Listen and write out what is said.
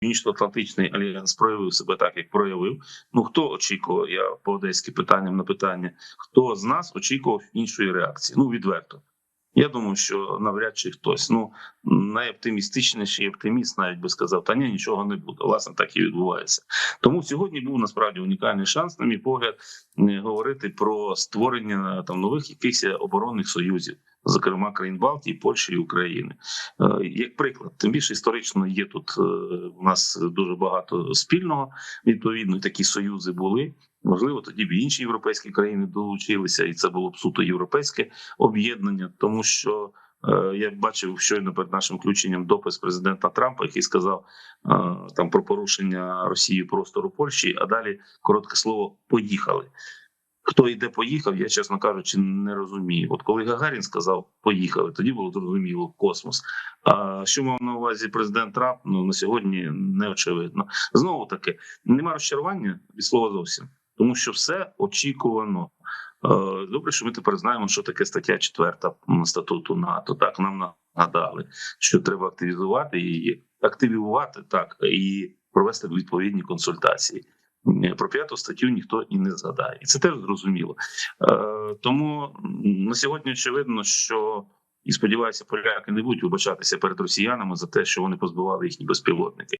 Північно-Атлантичний альянс проявив себе так, як проявив. Ну хто очікував? Я по одеськи питанням на питання: хто з нас очікував іншої реакції? Ну відверто. Я думаю, що навряд чи хтось. Ну найоптимістичніший оптиміст навіть би сказав, та ні, нічого не буде. Власне, так і відбувається. Тому сьогодні був насправді унікальний шанс, на мій погляд, е, говорити про створення там нових якихось оборонних союзів, зокрема країн Балтії, Польщі і України. Е, Як приклад, тим більше історично є тут е, у нас дуже багато спільного. Відповідно, такі союзи були. Можливо, тоді б інші європейські країни долучилися, і це було б суто європейське об'єднання, тому що е, я бачив щойно перед нашим включенням допис президента Трампа, який сказав там про порушення Росії простору Польщі. А далі коротке слово поїхали. Хто йде поїхав, я чесно кажучи, не розумію. От коли Гагарін сказав поїхали, тоді було зрозуміло космос. А що мав на увазі президент Трамп? Ну на сьогодні не очевидно. Знову таки нема розчарування від слова зовсім, тому що все очікувано. Е, Добре, що ми тепер знаємо, що таке стаття 4 статуту НАТО. Так нам нагадали, що треба активізувати її, активувати так і провести відповідні консультації. Про п'яту статтю ніхто і не згадає, і це теж зрозуміло. Е, Тому на сьогодні очевидно, що і сподіваюся, поляки не будуть вибачатися перед росіянами за те, що вони позбивали їхні безпілотники.